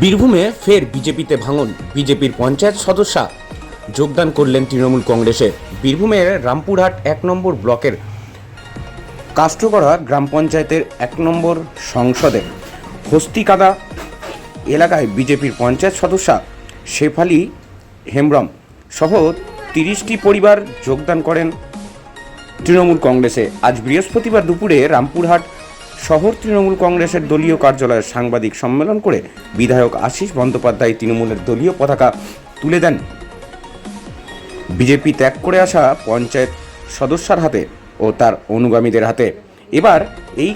বীরভূমে ফের বিজেপিতে ভাঙন। বিজেপির পঞ্চায়েত সদস্যা যোগদান করলেন তৃণমূল কংগ্রেসে বীরভূমের রামপুরহাট এক নম্বর ব্লকের কাষ্টকড়া গ্রাম পঞ্চায়েতের এক নম্বর সংসদে হস্তিকাদা এলাকায় বিজেপির পঞ্চায়েত সদস্যা শেফালি হেমব্রম সহ তিরিশটি পরিবার যোগদান করেন। তৃণমূল কংগ্রেসে আজ বৃহস্পতিবার দুপুরে রামপুরহাট শহর তৃণমূল কংগ্রেসের দলীয় কার্যালয়ে সাংবাদিক সম্মেলন করে বিধায়ক আশিস বন্দ্যোপাধ্যায় তৃণমূলের দলীয় পতাকা তুলে দেন। বিজেপি ত্যাগ করে আসা পঞ্চায়েত সদস্যার হাতে ও তার অনুগামীদের হাতে। এবার এই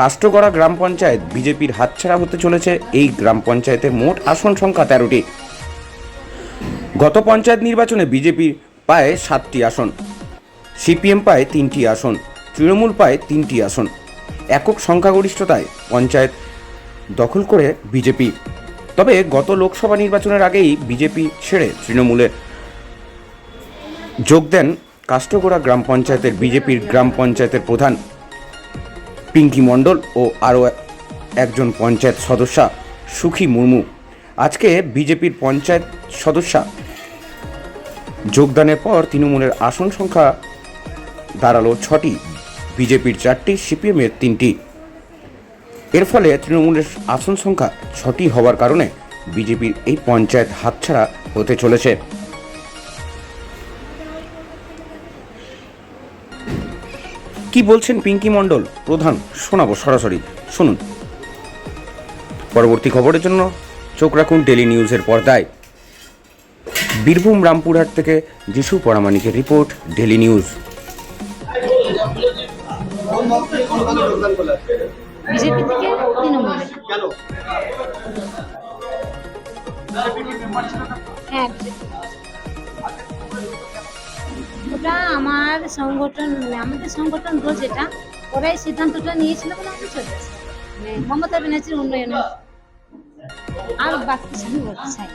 কাষ্টগড়া গ্রাম পঞ্চায়েত বিজেপির হাতছাড়া হতে চলেছে। এই গ্রাম পঞ্চায়েতের মোট আসন সংখ্যা তেরোটি। গত পঞ্চায়েত নির্বাচনে বিজেপি পায় সাতটি আসন। সিপিএম পায় তিনটি আসন। তৃণমূল পায় তিনটি আসন। একক সংখ্যাগরিষ্ঠতায় পঞ্চায়েত দখল করে বিজেপি। তবে গত লোকসভা নির্বাচনের আগেই বিজেপি ছেড়ে তৃণমূলে যোগ দেন কাষ্টগোড়া গ্রাম পঞ্চায়েতের বিজেপির গ্রাম পঞ্চায়েতের প্রধান পিঙ্কি মণ্ডল ও আরও একজন পঞ্চায়েত সদস্যা সুখী মুর্মু। আজকে বিজেপির পঞ্চায়েত সদস্যা যোগদানের পর তৃণমূলের আসন সংখ্যা দাঁড়াল ছটি। বিজেপির চারটি, সিপিএমের তিনটি। এর ফলে তৃণমূলের আসন সংখ্যা ছটি হওয়ার কারণে বিজেপির এই পঞ্চায়েত হাতছাড়া হতে চলেছে। কি বলছেন পিঙ্কি মণ্ডল? প্রধান, শোনাবো সরাসরি। শুনুন। পরবর্তী খবরের জন্য চোখ রাখুন ডেলি নিউজের পর্দায়। বীরভূম রামপুরহাট থেকে যিশু পরামানিকের রিপোর্ট ডেলি নিউজ। বিজেপি থেকে তৃণমূলে। হ্যাঁ। ওটা আমার সংগঠন মানে আমাদের সংগঠন রোজ এটা ওরাই সিদ্ধান্তটা নিয়েছিল বলে আমি চলে মানে মমতা ব্যানার্জির উন্নয়নে। আর বাকি কিছু বলতে চাই।